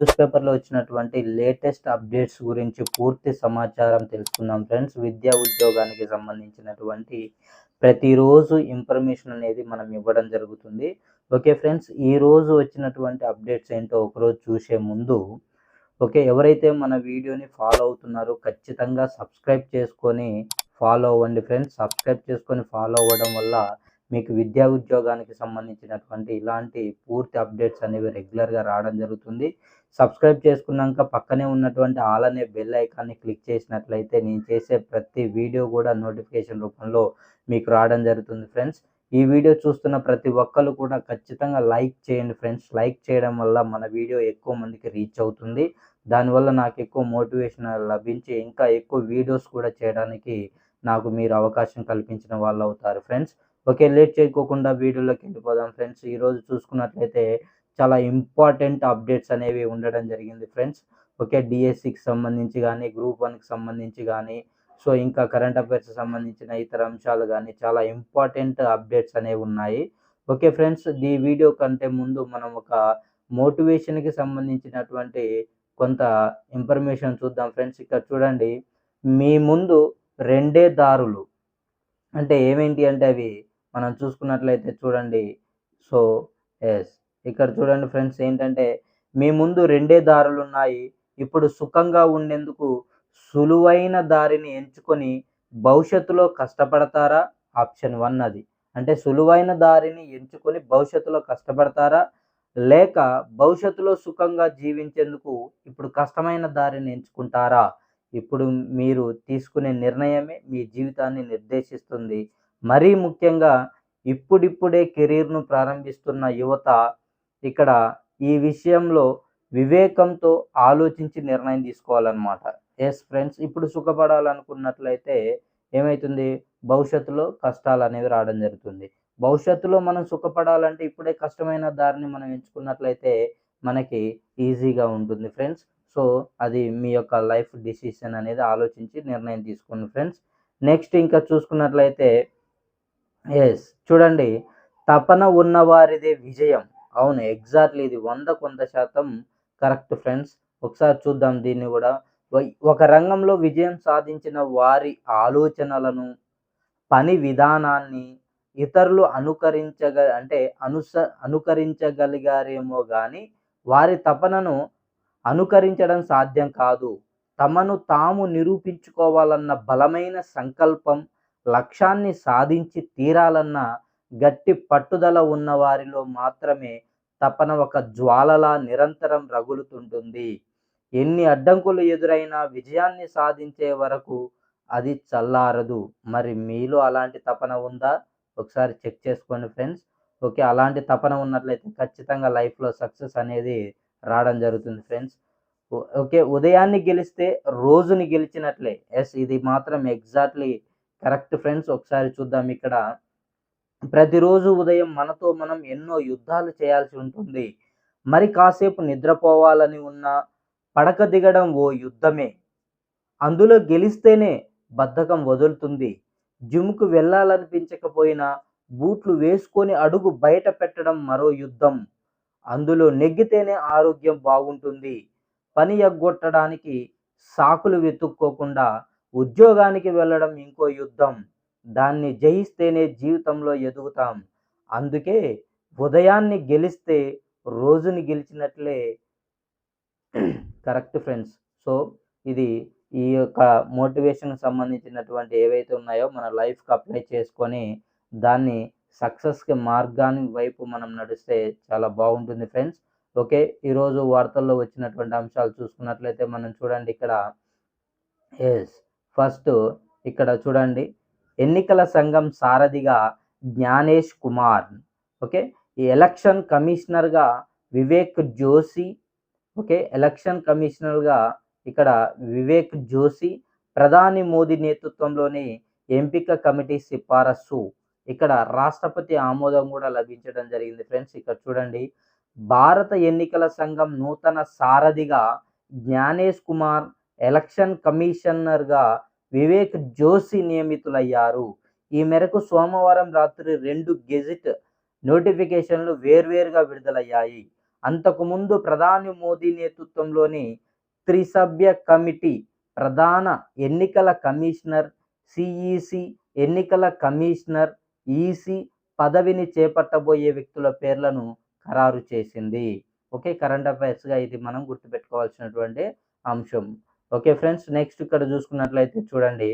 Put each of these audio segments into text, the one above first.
News పేపర్లో వచ్చినటువంటి latest updates గురించి పూర్తి సమాచారం తెలుసుకుందాం ఫ్రెండ్స్. విద్యా ఉద్యోగానికి సంబంధించినటువంటి ప్రతిరోజు ఇన్ఫర్మేషన్ అనేది మనం ఇవ్వడం జరుగుతుంది. ఓకే ఫ్రెండ్స్ ఈ రోజు వచ్చినటువంటి అప్డేట్స్ ఏంటో ఒకరోజు చూసే ముందు ఓకే ఎవరైతే మన వీడియోని ఫాలో అవుతున్నారో ఖచ్చితంగా సబ్స్క్రైబ్ చేసుకొని ఫాలో అవ్వండి ఫ్రెండ్స్. సబ్స్క్రైబ్ చేసుకొని ఫాలో అవ్వడం వల్ల మీకు విద్యా ఉద్యోగానికి సంబంధించినటువంటి ఇలాంటి పూర్తి అప్డేట్స్ అనేవి రెగ్యులర్గా రావడం జరుగుతుంది. సబ్స్క్రైబ్ చేసుకున్నాక పక్కనే ఉన్నటువంటి ఆల్ అనే బెల్ ఐకాన్ని క్లిక్ చేసినట్లయితే నేను చేసే ప్రతి వీడియో కూడా నోటిఫికేషన్ రూపంలో మీకు రావడం జరుగుతుంది ఫ్రెండ్స్. ఈ వీడియో చూస్తున్న ప్రతి ఒక్కరు కూడా ఖచ్చితంగా లైక్ చేయండి ఫ్రెండ్స్. లైక్ చేయడం వల్ల మన వీడియో ఎక్కువ మందికి రీచ్ అవుతుంది. దానివల్ల నాకు ఎక్కువ మోటివేషన్ లభించి ఇంకా ఎక్కువ వీడియోస్ కూడా చేయడానికి నాకు మీరు అవకాశం కల్పించిన వాళ్ళు అవుతారు ఫ్రెండ్స్. ఓకే లేట్ చేయకోకుండా వీడియోలోకి వెళ్ళిపోదాం ఫ్రెండ్స్. ఈరోజు చూసుకున్నట్లయితే చాలా ఇంపార్టెంట్ అప్డేట్స్ అనేవి ఉండడం జరిగింది ఫ్రెండ్స్ ఓకే డిఎస్సికి సంబంధించి కానీ గ్రూప్ వన్కి సంబంధించి కానీ సో ఇంకా కరెంట్ అఫైర్స్ సంబంధించిన ఇతర అంశాలు కానీ చాలా ఇంపార్టెంట్ అప్డేట్స్ అనేవి ఉన్నాయి. ఓకే ఫ్రెండ్స్ ఈ వీడియో కంటే ముందు మనం ఒక మోటివేషన్కి సంబంధించినటువంటి కొంత ఇన్ఫర్మేషన్ చూద్దాం ఫ్రెండ్స్ ఇక్కడ చూడండి మీ ముందు రెండే దారులు. అంటే ఏమేంటి అంటే అవి మనం చూసుకున్నట్లయితే చూడండి. సో ఎస్ ఇక్కడ చూడండి ఫ్రెండ్స్ ఏంటంటే మీ ముందు రెండే దారులు ఉన్నాయి ఇప్పుడు సుఖంగా ఉండేందుకు సులువైన దారిని ఎంచుకొని భవిష్యత్తులో కష్టపడతారా? ఆప్షన్ వన్ అది. అంటే సులువైన దారిని ఎంచుకొని భవిష్యత్తులో కష్టపడతారా? లేక భవిష్యత్తులో సుఖంగా జీవించేందుకు ఇప్పుడు కష్టమైన దారిని ఎంచుకుంటారా? ఇప్పుడు మీరు తీసుకునే నిర్ణయమే మీ జీవితాన్ని నిర్దేశిస్తుంది. మరీ ముఖ్యంగా ఇప్పుడిప్పుడే కెరీర్ను ప్రారంభిస్తున్న యువత ఇక్కడ ఈ విషయంలో వివేకంతో ఆలోచించి నిర్ణయం తీసుకోవాలన్నమాట. ఎస్ ఫ్రెండ్స్ ఇప్పుడు సుఖపడాలనుకున్నట్లయితే ఏమవుతుంది భవిష్యత్తులో కష్టాలు అనేవి రావడం జరుగుతుంది. భవిష్యత్తులో మనం సుఖపడాలంటే ఇప్పుడే కష్టమైన దారిని మనం ఎంచుకున్నట్లయితే మనకి ఈజీగా ఉంటుంది ఫ్రెండ్స్ సో అది మీ యొక్క లైఫ్ డిసిషన్ అనేది ఆలోచించి నిర్ణయం తీసుకోండి ఫ్రెండ్స్ నెక్స్ట్ ఇంకా చూసుకున్నట్లయితే ఎస్ చూడండి తపన ఉన్నవారిదే విజయం. అవును ఎగ్జాక్ట్లీ ఇది వంద శాతం కరెక్ట్ ఫ్రెండ్స్. ఒకసారి చూద్దాం దీన్ని కూడా. ఒక రంగంలో విజయం సాధించిన వారి ఆలోచనలను పని విధానాన్ని ఇతరులు అనుకరించగ అంటే అనుస అనుకరించగలిగారేమో కానీ వారి తపనను అనుకరించడం సాధ్యం కాదు. తమను తాము నిరూపించుకోవాలన్న బలమైన సంకల్పం లక్ష్యాన్ని సాధించి తీరాలన్న గట్టి పట్టుదల ఉన్న వారిలో మాత్రమే తపన ఒక జ్వాలలా నిరంతరం రగులుతుంటుంది. ఎన్ని అడ్డంకులు ఎదురైనా విజయాన్ని సాధించే వరకు అది చల్లారదు. మరి మీలో అలాంటి తపన ఉందా? ఒకసారి చెక్ చేసుకోండి ఫ్రెండ్స్. ఓకే అలాంటి తపన ఉన్నట్లయితే ఖచ్చితంగా లైఫ్లో సక్సెస్ అనేది రావడం జరుగుతుంది ఫ్రెండ్స్. ఓకే ఉదయాన్ని గెలిస్తే రోజుని గెలిచినట్లే. ఎస్ ఇది మాత్రం ఎగ్జాక్ట్లీ కరెక్ట్ ఫ్రెండ్స్. ఒకసారి చూద్దాం ఇక్కడ ప్రతిరోజు ఉదయం మనతో మనం ఎన్నో యుద్ధాలు చేయాల్సి ఉంటుంది. మరి కాసేపు నిద్రపోవాలని ఉన్న పడక దిగడం ఓ యుద్ధమే. అందులో గెలిస్తేనే బద్ధకం వదులుతుంది. జిమ్కు వెళ్ళాలనిపించకపోయినా బూట్లు వేసుకొని అడుగు బయట పెట్టడం మరో యుద్ధం. అందులో నెగ్గితేనే ఆరోగ్యం బాగుంటుంది. పని ఎగ్గొట్టడానికి సాకులు వెతుక్కోకుండా ఉద్యోగానికి వెళ్ళడం ఇంకో యుద్ధం. దాన్ని జయిస్తేనే జీవితంలో ఎదుగుతాం. అందుకే ఉదయాన్ని గెలిస్తే రోజుని గెలిచినట్లే కరెక్ట్ ఫ్రెండ్స్. సో ఇది ఈ యొక్క మోటివేషన్కి సంబంధించినటువంటి ఏవైతే ఉన్నాయో మన లైఫ్కి అప్లై చేసుకొని దాన్ని సక్సెస్కి మార్గాన్ని వైపు మనం నడిస్తే చాలా బాగుంటుంది ఫ్రెండ్స్. ఓకే ఈరోజు వార్తల్లో వచ్చినటువంటి అంశాలు చూసుకున్నట్లయితే మనం చూడండి ఇక్కడ. ఎస్ ఫస్ట్ ఇక్కడ చూడండి. ఎన్నికల సంఘం సారథిగా జ్ఞానేష్ కుమార్. ఓకే? ఈ ఎలక్షన్ కమిషనర్గా వివేక్ జోషి. ఓకే? ఎలక్షన్ కమిషనర్గా ఇక్కడ వివేక్ జోషి. ప్రధాని మోదీ నేతృత్వంలోని ఎంపిక కమిటీ సిఫారసు. ఇక్కడ రాష్ట్రపతి ఆమోదం కూడా లభించడం జరిగింది ఫ్రెండ్స్. ఇక్కడ చూడండి. భారత ఎన్నికల సంఘం నూతన సారథిగా జ్ఞానేష్ కుమార్ ఎలక్షన్ కమిషనర్గా వివేక్ జోషి నియమితులయ్యారు. ఈ మేరకు సోమవారం రాత్రి రెండు గెజిట్ నోటిఫికేషన్లు వేర్వేరుగా విడుదలయ్యాయి. అంతకుముందు ప్రధాని మోదీ నేతృత్వంలోని త్రిసభ్య కమిటీ ప్రధాన ఎన్నికల కమిషనర్ సిఈసి ఎన్నికల కమిషనర్ ఈసీ పదవిని చేపట్టబోయే వ్యక్తుల పేర్లను ఖరారు చేసింది. ఓకే కరెంట్ అఫైర్స్గా ఇది మనం గుర్తుపెట్టుకోవాల్సినటువంటి అంశం. ఓకే ఫ్రెండ్స్ నెక్స్ట్ ఇక్కడ చూసుకున్నట్లయితే చూడండి.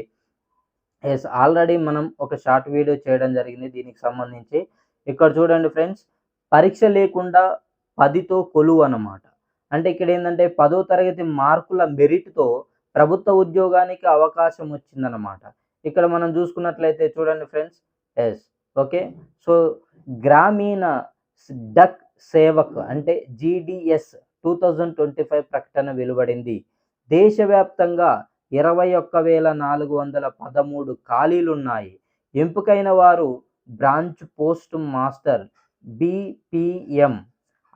ఎస్ ఆల్రెడీ మనం ఒక షార్ట్ వీడియో చేయడం జరిగింది. దీనికి సంబంధించి ఇక్కడ చూడండి ఫ్రెండ్స్ పరీక్ష లేకుండా పదితో కొలువు అన్నమాట. అంటే ఇక్కడ ఏంటంటే పదో తరగతి మార్కుల మెరిట్తో ప్రభుత్వ ఉద్యోగానికి అవకాశం వచ్చిందనమాట ఇక్కడ మనం చూసుకున్నట్లయితే చూడండి friends. Yes okay. So Gramin Dak Sevak అంటే GDS two thousand twenty five ప్రకటన వెలువడింది. దేశవ్యాప్తంగా ఇరవై ఒక్క వేల నాలుగు వందల పదమూడు ఖాళీలున్నాయి. ఎంపికైన వారు branch post master BPM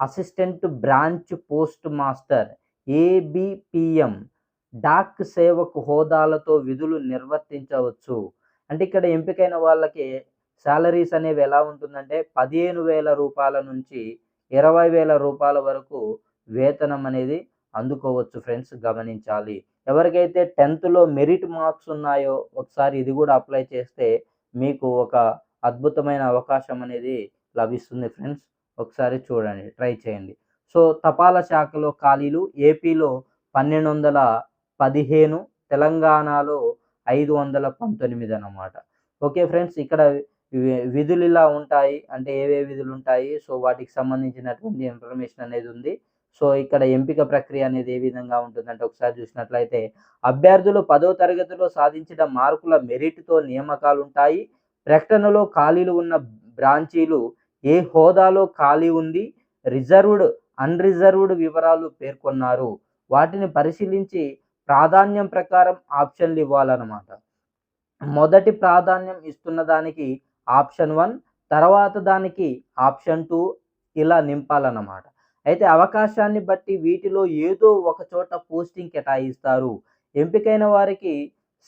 assistant branch post master ABPM Dak సేవకు హోదాలతో విధులు నిర్వర్తించవచ్చు. అంటే ఇక్కడ ఎంపికైన వాళ్ళకి శాలరీస్ అనేవి ఎలా ఉంటుందంటే పదిహేను వేల రూపాయల నుంచి ఇరవై వేల రూపాయల వరకు వేతనం అనేది అందుకోవచ్చు ఫ్రెండ్స్ గమనించాలి. ఎవరికైతే టెన్త్లో మెరిట్ మార్క్స్ ఉన్నాయో ఒకసారి ఇది కూడా అప్లై చేస్తే మీకు ఒక అద్భుతమైన అవకాశం అనేది లభిస్తుంది ఫ్రెండ్స్. ఒకసారి చూడండి ట్రై చేయండి. సో తపాలా శాఖలో ఖాళీలు ఏపీలో పన్నెండు వందల పదిహేను తెలంగాణలో ఐదు వందల పంతొమ్మిది అన్నమాట ఓకే ఫ్రెండ్స్ ఇక్కడ వి- విధులు ఇలా ఉంటాయి. అంటే ఏవే విధులు ఉంటాయి? సో వాటికి సంబంధించినటువంటి ఇన్ఫర్మేషన్ అనేది ఉంది. సో ఇక్కడ ఎంపిక ప్రక్రియ అనేది ఏ విధంగా ఉంటుందంటే ఒకసారి చూసినట్లయితే అభ్యర్థులు పదో తరగతిలో సాధించిన మార్కుల మెరిట్తో నియామకాలు ఉంటాయి ప్రకటనలో ఖాళీలు ఉన్న బ్రాంచీలు ఏ హోదాలో ఖాళీ ఉంది రిజర్వ్డ్ అన్రిజర్వ్డ్ వివరాలు పేర్కొన్నారు. వాటిని పరిశీలించి ప్రాధాన్యం ప్రకారం ఆప్షన్లు ఇవ్వాలన్నమాట. మొదటి ప్రాధాన్యం ఇస్తున్న దానికి ఆప్షన్ వన్ తర్వాత దానికి ఆప్షన్ టూ ఇలా నింపాలన్నమాట. అయితే అవకాశాన్ని బట్టి వీటిలో ఏదో ఒక చోట పోస్టింగ్ కేటాయిస్తారు. ఎంపికైన వారికి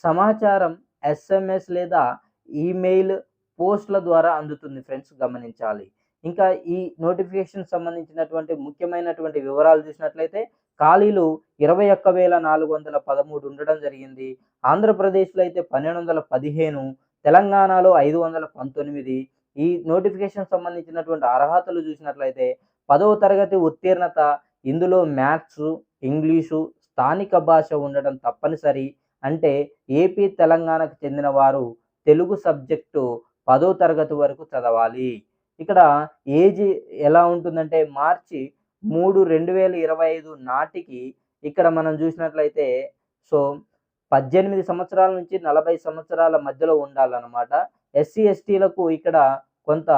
సమాచారం ఎస్ఎంఎస్ లేదా ఈమెయిల్ పోస్ట్ల ద్వారా అందుతుంది ఫ్రెండ్స్ గమనించాలి. ఇంకా ఈ నోటిఫికేషన్ సంబంధించినటువంటి ముఖ్యమైనటువంటి వివరాలు చూసినట్లయితే ఖాళీలు ఇరవై ఒక్క వేల నాలుగు వందల పదమూడు ఉండడం జరిగింది. ఆంధ్రప్రదేశ్లో అయితే పన్నెండు వందల పదిహేను తెలంగాణలో ఐదు వందల పంతొమ్మిది. ఈ నోటిఫికేషన్ సంబంధించినటువంటి అర్హతలు చూసినట్లయితే పదవ తరగతి ఉత్తీర్ణత ఇందులో మ్యాథ్స్ ఇంగ్లీషు స్థానిక భాష ఉండడం తప్పనిసరి అంటే ఏపీ తెలంగాణకు చెందిన వారు తెలుగు సబ్జెక్టు పదో తరగతి వరకు చదవాలి. ఇక్కడ ఏజ్ ఎలా ఉంటుందంటే మార్చి మూడు రెండు వేల ఇరవై ఐదు నాటికి ఇక్కడ మనం చూసినట్లయితే సో పద్దెనిమిది సంవత్సరాల నుంచి నలభై సంవత్సరాల మధ్యలో ఉండాలన్నమాట. ఎస్సీ ఎస్టీలకు ఇక్కడ కొంత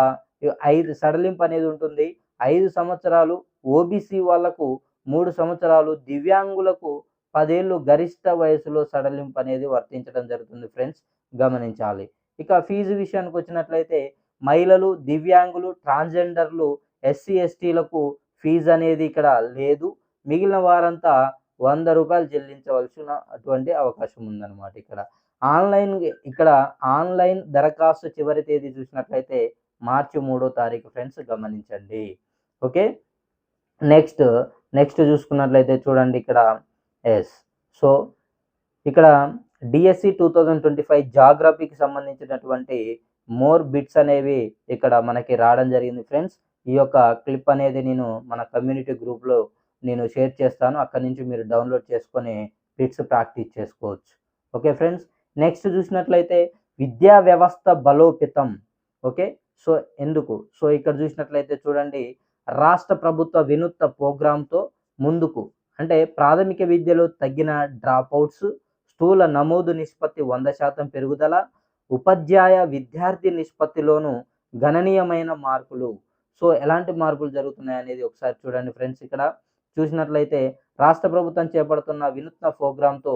ఐదు సడలింపు అనేది ఉంటుంది. ఐదు సంవత్సరాలు ఓబీసీ వాళ్ళకు మూడు సంవత్సరాలు దివ్యాంగులకు పదేళ్ళు గరిష్ట వయసులో సడలింపు అనేది వర్తించడం జరుగుతుంది ఫ్రెండ్స్ గమనించాలి. ఇక ఫీజు విషయానికి వచ్చినట్లయితే మహిళలు దివ్యాంగులు ట్రాన్స్జెండర్లు ఎస్సీ ఎస్టీలకు ఫీజు అనేది ఇక్కడ లేదు. మిగిలిన వారంతా వంద రూపాయలు చెల్లించవలసిన అటువంటి అవకాశం ఉందన్నమాట ఇక్కడ. ఆన్లైన్ ఇక్కడ ఆన్లైన్ దరఖాస్తు చివరి తేదీ చూసినట్లయితే మార్చి మూడో తారీఖు ఫ్రెండ్స్ గమనించండి. ఓకే? నెక్స్ట్ నెక్స్ట్ చూసుకున్నట్లయితే చూడండి ఇక్కడ. ఎస్. సో ఇక్కడ DSC two thousand twenty five జాగ్రఫీకి సంబంధించినటువంటి మోర్ బిట్స్ అనేవి ఇక్కడ మనకి రావడం జరిగింది ఫ్రెండ్స్. ఈ యొక్క క్లిప్ అనేది నేను మన కమ్యూనిటీ గ్రూప్లో నేను షేర్ చేస్తాను. అక్కడి నుంచి మీరు డౌన్లోడ్ చేసుకొని బిట్స్ ప్రాక్టీస్ చేసుకోవచ్చు. Okay friends? నెక్స్ట్ చూసినట్లయితే విద్యా వ్యవస్థ బలోపేతం. ఓకే? సో ఎందుకు? సో ఇక్కడ చూసినట్లయితే చూడండి రాష్ట్ర ప్రభుత్వ వినూత్న ప్రోగ్రాంతో ముందుకు అంటే ప్రాథమిక విద్యలో తగ్గిన డ్రాప్అవుట్స్ స్థూల నమోదు నిష్పత్తి వంద శాతం పెరుగుదల ఉపాధ్యాయ విద్యార్థి నిష్పత్తిలోనూ గణనీయమైన మార్పులు. సో ఎలాంటి మార్పులు జరుగుతున్నాయి అనేది ఒకసారి చూడండి ఫ్రెండ్స్ ఇక్కడ. చూసినట్లయితే రాష్ట్ర ప్రభుత్వం చేపడుతున్న వినూత్న ప్రోగ్రాంతో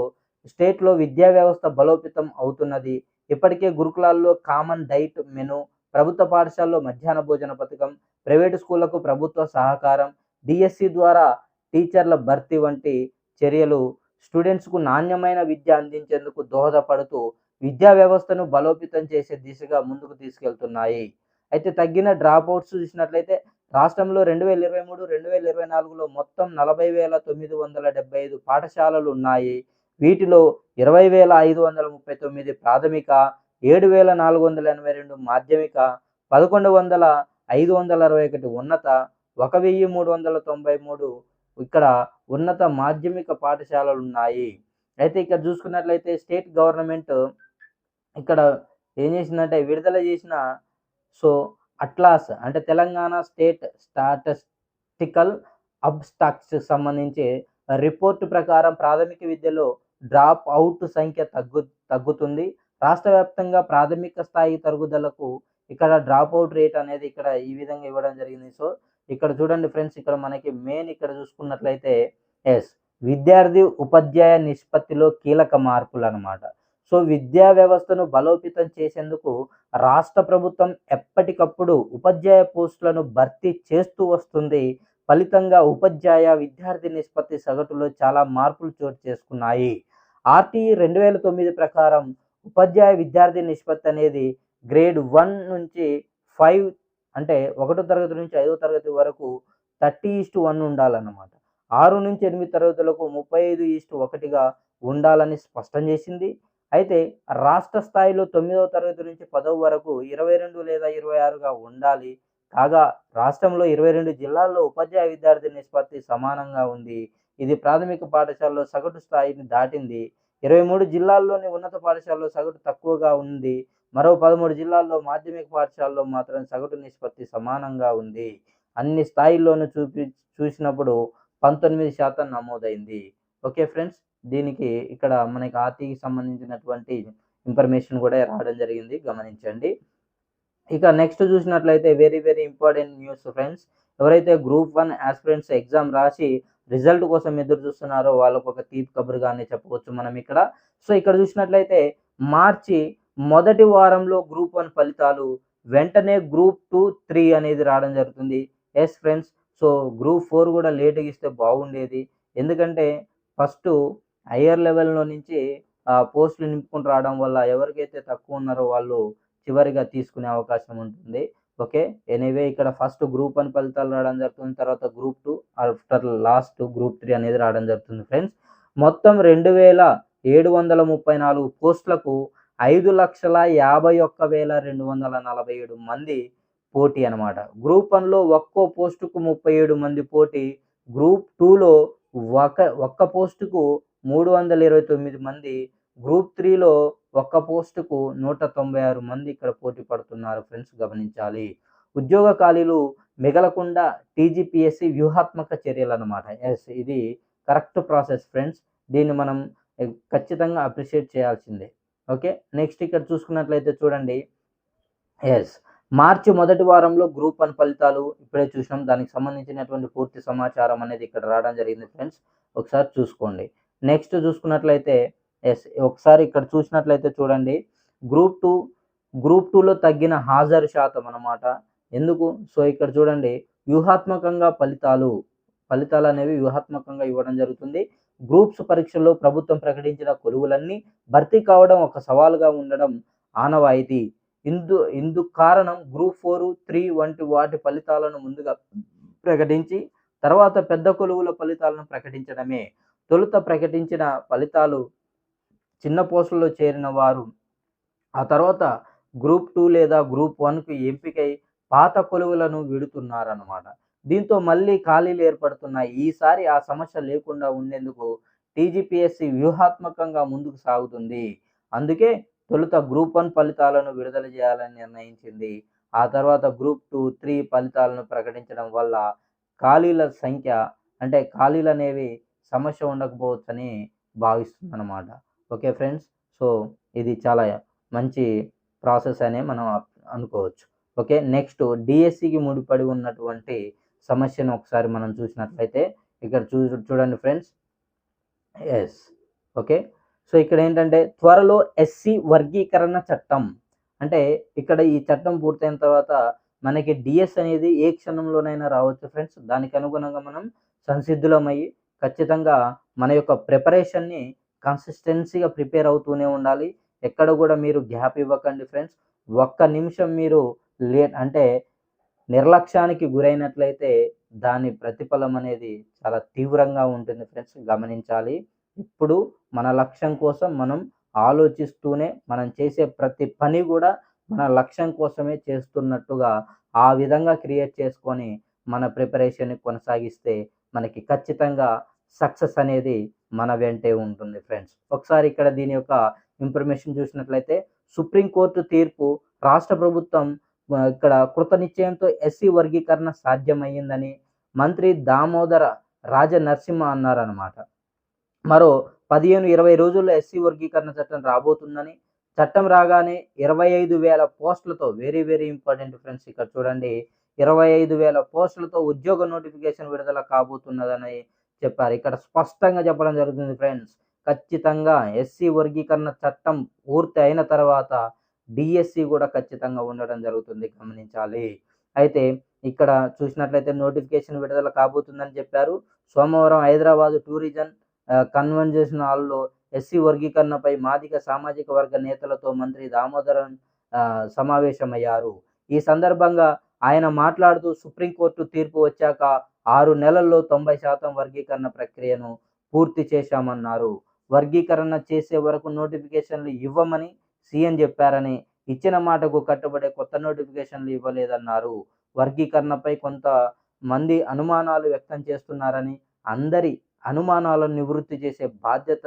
స్టేట్లో విద్యా వ్యవస్థ బలోపేతం అవుతున్నది. ఇప్పటికే గురుకులాల్లో కామన్ డైట్ మెను ప్రభుత్వ పాఠశాలలో మధ్యాహ్న భోజన పథకం ప్రైవేటు స్కూళ్ళకు ప్రభుత్వ సహకారం డిఎస్సి ద్వారా టీచర్ల భర్తీ వంటి చర్యలు స్టూడెంట్స్కు నాణ్యమైన విద్య అందించేందుకు దోహదపడుతూ విద్యా వ్యవస్థను బలోపేతం చేసే దిశగా ముందుకు తీసుకెళ్తున్నాయి. అయితే తగ్గిన డ్రాప్ అవుట్స్ చూసినట్లయితే రాష్ట్రంలో రెండు వేల ఇరవై మూడు రెండు వేల ఇరవై నాలుగులో మొత్తం నలభై వేల తొమ్మిది వందల డెబ్బై ఐదు పాఠశాలలు ఉన్నాయి. వీటిలో ఇరవై వేల ఐదు వందల ముప్పై తొమ్మిది ప్రాథమిక ఏడు వేల నాలుగు వందల ఎనభై రెండు మాధ్యమిక పదకొండు వందల ఐదు వందల అరవై ఒకటి ఉన్నత ఒక వెయ్యి మూడు వందల తొంభై మూడు ఇక్కడ ఉన్నత మాధ్యమిక పాఠశాలలు ఉన్నాయి. అయితే ఇక్కడ చూసుకున్నట్లయితే స్టేట్ గవర్నమెంట్ ఇక్కడ ఏం చేసిందంటే విడుదల చేసిన సో అట్లాస్ అంటే తెలంగాణ స్టేట్ స్టాటిస్టికల్ అబ్స్టాక్స్ సంబంధించి రిపోర్ట్ ప్రకారం ప్రాథమిక విద్యలో డ్రాప్ అవుట్ సంఖ్య తగ్గు తగ్గుతుంది. రాష్ట్ర వ్యాప్తంగా ప్రాథమిక స్థాయి తరుగుదలకు ఇక్కడ డ్రాప్ అవుట్ రేట్ అనేది ఇక్కడ ఈ విధంగా ఇవ్వడం జరిగింది. సో ఇక్కడ చూడండి ఫ్రెండ్స్ ఇక్కడ మనకి మెయిన్ ఇక్కడ చూసుకున్నట్లయితే ఎస్ విద్యార్థి ఉపాధ్యాయ నిష్పత్తిలో కీలక మార్పులు అన్నమాట సో విద్యా వ్యవస్థను బలోపేతం చేసేందుకు రాష్ట్ర ప్రభుత్వం ఎప్పటికప్పుడు ఉపాధ్యాయ పోస్టులను భర్తీ చేస్తూ వస్తుంది. ఫలితంగా ఉపాధ్యాయ విద్యార్థి నిష్పత్తి సగటులో చాలా మార్పులు చోటు చేసుకున్నాయి. ఆర్టీఈ రెండు వేల తొమ్మిది ప్రకారం ఉపాధ్యాయ విద్యార్థి నిష్పత్తి అనేది గ్రేడ్ వన్ నుంచి ఫైవ్ అంటే ఒకటో తరగతి నుంచి ఐదో తరగతి వరకు థర్టీ ఈస్టు వన్ ఉండాలన్నమాట. ఆరు నుంచి ఎనిమిది తరగతులకు ముప్పై ఐదు ఈస్టు ఒకటిగా ఉండాలని స్పష్టం చేసింది. అయితే రాష్ట్ర స్థాయిలో తొమ్మిదవ తరగతి నుంచి పదవ వరకు ఇరవై రెండు లేదా ఇరవై ఆరుగా ఉండాలి. కాగా రాష్ట్రంలో ఇరవై రెండు జిల్లాల్లో ఉపాధ్యాయ విద్యార్థి నిష్పత్తి సమానంగా ఉంది. ఇది ప్రాథమిక పాఠశాలలో సగటు స్థాయిని దాటింది. ఇరవై మూడు జిల్లాల్లోని ఉన్నత పాఠశాలలో సగటు తక్కువగా ఉంది. మరో పదమూడు జిల్లాల్లో మాధ్యమిక పాఠశాలలో మాత్రం సగటు నిష్పత్తి సమానంగా ఉంది. అన్ని స్థాయిల్లోనూ చూపి చూసినప్పుడు పంతొమ్మిది శాతం నమోదైంది. ఓకే ఫ్రెండ్స్ దీనికి ఇక్కడ మనకి ఆర్టీకి సంబంధించినటువంటి ఇన్ఫర్మేషన్ కూడా రావడం జరిగింది. గమనించండి. ఇక నెక్స్ట్ చూసినట్లయితే very very important news friends. ఎవరైతే గ్రూప్ వన్ ఆస్పిరెంట్స్ ఎగ్జామ్ రాసి రిజల్ట్ కోసం ఎదురు చూస్తున్నారో వాళ్ళకు ఒక తీపి కబురుగానే చెప్పవచ్చు మనం ఇక్కడ. సో ఇక్కడ చూసినట్లయితే మార్చి మొదటి వారంలో గ్రూప్ వన్ ఫలితాలు వెంటనే గ్రూప్ టూ త్రీ అనేది రావడం జరుగుతుంది. Yes friends so group four కూడా లేట్గా ఇస్తే బాగుండేది. ఎందుకంటే ఫస్ట్ హయ్యర్ లెవెల్లో నుంచి పోస్టులు నింపుకుని రావడం వల్ల ఎవరికైతే తక్కువ ఉన్నారో వాళ్ళు చివరిగా తీసుకునే అవకాశం ఉంటుంది. ఓకే? ఎనీవే ఇక్కడ ఫస్ట్ గ్రూప్ వన్ ఫలితాలు రావడం జరుగుతుంది తర్వాత group two after last group three అనేది రావడం జరుగుతుంది ఫ్రెండ్స్. మొత్తం రెండు వేల ఏడు వందల ముప్పై నాలుగు పోస్టులకు ఐదు లక్షల యాభై ఒక్క వేల రెండు వందల నలభై ఏడు మంది పోటీ అనమాట గ్రూప్ వన్లో ఒక్కో పోస్టుకు ముప్పై ఏడు మంది పోటీ గ్రూప్ టూలో ఒక ఒక్క పోస్టుకు మూడు వందల ఇరవై తొమ్మిది మంది గ్రూప్ త్రీలో ఒక్క పోస్టుకు నూట తొంభై ఆరు మంది ఇక్కడ పోటీ పడుతున్నారు ఫ్రెండ్స్ గమనించాలి. ఉద్యోగ ఖాళీలు మిగలకుండా టీజీపీఎస్సి వ్యూహాత్మక చర్యలు అనమాట ఎస్ ఇది కరెక్ట్ ప్రాసెస్ ఫ్రెండ్స్. దీన్ని మనం ఖచ్చితంగా అప్రిషియేట్ చేయాల్సిందే. ఓకే? నెక్స్ట్ ఇక్కడ చూసుకున్నట్లయితే చూడండి. ఎస్ మార్చి మొదటి వారంలో గ్రూప్ వన్ ఫలితాలు ఇప్పుడే చూసినాం. దానికి సంబంధించినటువంటి పూర్తి సమాచారం అనేది ఇక్కడ రావడం జరిగింది ఫ్రెండ్స్. ఒకసారి చూసుకోండి. నెక్స్ట్ చూసుకున్నట్లయితే ఎస్ ఒకసారి ఇక్కడ చూసినట్లయితే చూడండి. గ్రూప్ టూ గ్రూప్ టూలో తగ్గిన హాజరు శాతం అన్నమాట. ఎందుకు? సో ఇక్కడ చూడండి. వ్యూహాత్మకంగా ఫలితాలు ఫలితాలు అనేవి వ్యూహాత్మకంగా ఇవ్వడం జరుగుతుంది. గ్రూప్స్ పరీక్షల్లో ప్రభుత్వం ప్రకటించిన కొలువులన్నీ భర్తీ కావడం ఒక సవాలుగా ఉండడం ఆనవాయితీ. ఇందు ఇందుకు కారణం గ్రూప్ ఫోర్ త్రీ వంటి వాటి ఫలితాలను ముందుగా ప్రకటించి తర్వాత పెద్ద కొలువుల ఫలితాలను ప్రకటించడమే. తొలుత ప్రకటించిన ఫలితాలు చిన్న పోస్టుల్లో చేరిన వారు. ఆ తర్వాత గ్రూప్ టూ లేదా గ్రూప్ వన్కు ఎంపికై పాత కొలువులను విడుతున్నారన్నమాట. దీంతో మళ్ళీ ఖాళీలు ఏర్పడుతున్నాయి. ఈసారి ఆ సమస్య లేకుండా ఉండేందుకు టీజీపీఎస్సి వ్యూహాత్మకంగా ముందుకు సాగుతుంది. అందుకే తొలుత గ్రూప్ వన్ ఫలితాలను విడుదల చేయాలని నిర్ణయించింది. ఆ తర్వాత గ్రూప్ టూ త్రీ ఫలితాలను ప్రకటించడం వల్ల ఖాళీల సంఖ్య అంటే ఖాళీలు అనేవి సమస్య ఉండకపోవచ్చని భావిస్తుందన్నమాట. Okay friends? సో ఇది చాలా మంచి ప్రాసెస్ అనే మనం అనుకోవచ్చు. ఓకే నెక్స్ట్ డిఎస్సికి ముడిపడి ఉన్నటువంటి సమస్యను ఒకసారి మనం చూసినట్లయితే ఇక్కడ చూ చూడండి ఫ్రెండ్స్. ఎస్. ఓకే. సో ఇక్కడ ఏంటంటే త్వరలో ఎస్సీ వర్గీకరణ చట్టం. అంటే ఇక్కడ ఈ చట్టం పూర్తయిన తర్వాత మనకి డిఎస్ అనేది ఏ క్షణంలోనైనా రావచ్చు ఫ్రెండ్స్. దానికి అనుగుణంగా మనం సంసిద్ధులమయ్యి ఖచ్చితంగా మన యొక్క ప్రిపరేషన్ని కన్సిస్టెన్సీగా ప్రిపేర్ అవుతూనే ఉండాలి. ఎక్కడ కూడా మీరు గ్యాప్ ఇవ్వకండి ఫ్రెండ్స్ ఒక్క నిమిషం మీరు లేట్ అంటే నిర్లక్ష్యానికి గురైనట్లయితే దాని ప్రతిఫలం అనేది చాలా తీవ్రంగా ఉంటుంది ఫ్రెండ్స్ గమనించాలి. ఇప్పుడు మన లక్ష్యం కోసం మనం ఆలోచిస్తూనే మనం చేసే ప్రతి పని కూడా మన లక్ష్యం కోసమే చేస్తున్నట్టుగా ఆ విధంగా క్రియేట్ చేసుకొని మన ప్రిపరేషన్ కొనసాగిస్తే మనకి ఖచ్చితంగా సక్సెస్ అనేది మన వెంటే ఉంటుంది ఫ్రెండ్స్. ఒకసారి ఇక్కడ దీని యొక్క ఇన్ఫర్మేషన్ చూసినట్లయితే సుప్రీంకోర్టు తీర్పు రాష్ట్ర ప్రభుత్వం ఇక్కడ కృత నిశ్చయంతో ఎస్సీ వర్గీకరణ సాధ్యమయ్యిందని మంత్రి దామోదర రాజ నరసింహ అన్నారనమాట మరో పదిహేను ఇరవై రోజుల్లో ఎస్సీ వర్గీకరణ చట్టం రాబోతుందని చట్టం రాగానే ఇరవై ఐదు వేల పోస్టులతో వెరీ వెరీ ఇంపార్టెంట్ ఫ్రెండ్స్ ఇక్కడ చూడండి ఇరవై ఐదు వేల పోస్టులతో ఉద్యోగ నోటిఫికేషన్ విడుదల కాబోతున్నదని చెప్పారు. ఇక్కడ స్పష్టంగా చెప్పడం జరుగుతుంది ఫ్రెండ్స్. ఖచ్చితంగా ఎస్సీ వర్గీకరణ చట్టం పూర్తి అయిన తర్వాత డిఎస్సి కూడా ఖచ్చితంగా ఉండడం జరుగుతుంది. గమనించాలి. అయితే ఇక్కడ చూసినట్లయితే నోటిఫికేషన్ విడుదల కాబోతుందని చెప్పారు. సోమవారం హైదరాబాద్ టూరిజం కన్వెన్షన్ హాల్లో ఎస్సీ వర్గీకరణపై మాదిక సామాజిక వర్గ నేతలతో మంత్రి దామోదరన్ ఆ, సమావేశమయ్యారు. ఈ సందర్భంగా ఆయన మాట్లాడుతూ సుప్రీంకోర్టు తీర్పు వచ్చాక ఆరు నెలల్లో తొంభై శాతం వర్గీకరణ ప్రక్రియను పూర్తి చేశామన్నారు. వర్గీకరణ చేసే వరకు నోటిఫికేషన్లు ఇవ్వమని సీఎం చెప్పారని ఇచ్చిన మాటకు కట్టుబడే కొత్త నోటిఫికేషన్లు ఇవ్వలేదన్నారు. వర్గీకరణపై కొంత మంది అనుమానాలు వ్యక్తం చేస్తున్నారని అందరి అనుమానాలను నివృత్తి చేసే బాధ్యత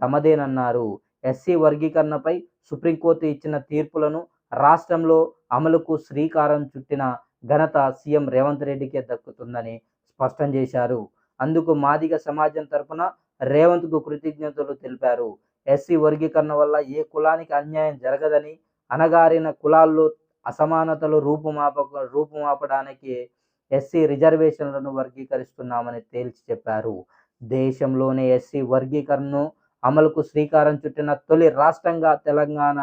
తమదేనన్నారు. ఎస్సీ వర్గీకరణపై సుప్రీంకోర్టు ఇచ్చిన తీర్పులను రాష్ట్రంలో అమలుకు శ్రీకారం చుట్టిన ఘనత సీఎం రేవంత్ రెడ్డికే దక్కుతుందని స్పష్టం చేశారు. అందుకు మాదిగ సమాజం తరపున రేవంత్కు కృతజ్ఞతలు తెలిపారు. ఎస్సీ వర్గీకరణ వల్ల ఏ కులానికి అన్యాయం జరగదని అనగారిన కులాల్లో అసమానతలు రూపుమాప రూపుమాపడానికి ఎస్సీ రిజర్వేషన్లను వర్గీకరిస్తున్నామని తేల్చి చెప్పారు. దేశంలోనే ఎస్సీ వర్గీకరణను అమలుకు శ్రీకారం చుట్టిన తొలి రాష్ట్రంగా తెలంగాణ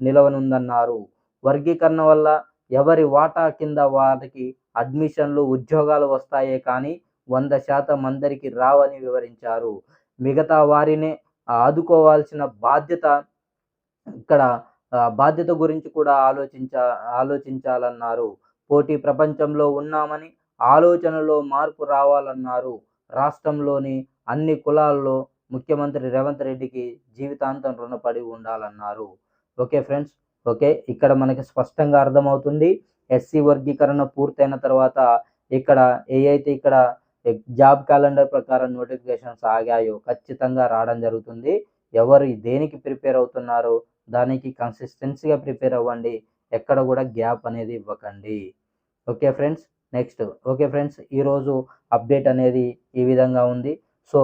నిలవనుందన్నారు. వర్గీకరణ వల్ల ఎవరి వాటా కింద వారికి అడ్మిషన్లు ఉద్యోగాలు వస్తాయే కానీ వంద శాతం అందరికి రావని వివరించారు. మిగతా వారినే ఆదుకోవాల్సిన బాధ్యత ఇక్కడ బాధ్యత గురించి కూడా ఆలోచించ ఆలోచించాలన్నారు. పోటీ ప్రపంచంలో ఉన్నామని ఆలోచనలో మార్పు రావాలన్నారు. రాష్ట్రంలోని అన్ని కులాల్లో ముఖ్యమంత్రి రేవంత్ రెడ్డికి జీవితాంతం రుణపడి ఉండాలన్నారు. Okay friends okay? ఇక్కడ మనకి స్పష్టంగా అర్థమవుతుంది. ఎస్సీ వర్గీకరణ పూర్తయిన తర్వాత ఇక్కడ ఏ అయితే ఇక్కడ జాబ్ క్యాలెండర్ ప్రకారం నోటిఫికేషన్స్ ఆగాయో ఖచ్చితంగా రావడం జరుగుతుంది. ఎవరు దేనికి ప్రిపేర్ అవుతున్నారో? దానికి కన్సిస్టెన్సీగా ప్రిపేర్ అవ్వండి. ఎక్కడ కూడా గ్యాప్ అనేది ఇవ్వకండి. Okay friends? Next. Okay friends ఈరోజు అప్డేట్ అనేది ఈ విధంగా ఉంది. సో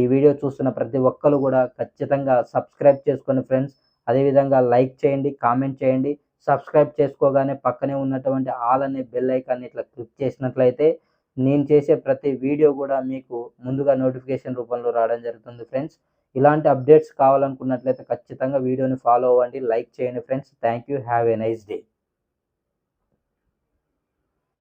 ఈ వీడియో చూస్తున్న ప్రతి ఒక్కరు కూడా ఖచ్చితంగా సబ్స్క్రైబ్ చేసుకోండి ఫ్రెండ్స్ అదేవిధంగా లైక్ చేయండి కామెంట్ చేయండి. సబ్స్క్రైబ్ చేసుకోగానే పక్కనే ఉన్నటువంటి ఆల్ అనే బెల్ ఐకాన్ని ఇట్లా క్లిక్ చేసినట్లయితే నేను చేసే ప్రతి వీడియో కూడా మీకు ముందుగా నోటిఫికేషన్ రూపంలో రావడం జరుగుతుంది ఫ్రెండ్స్. ఇలాంటి అప్డేట్స్ కావాలనుకున్నట్లయితే ఖచ్చితంగా వీడియోని ఫాలో అవ్వండి లైక్ చేయండి friends. Thank you have a nice day.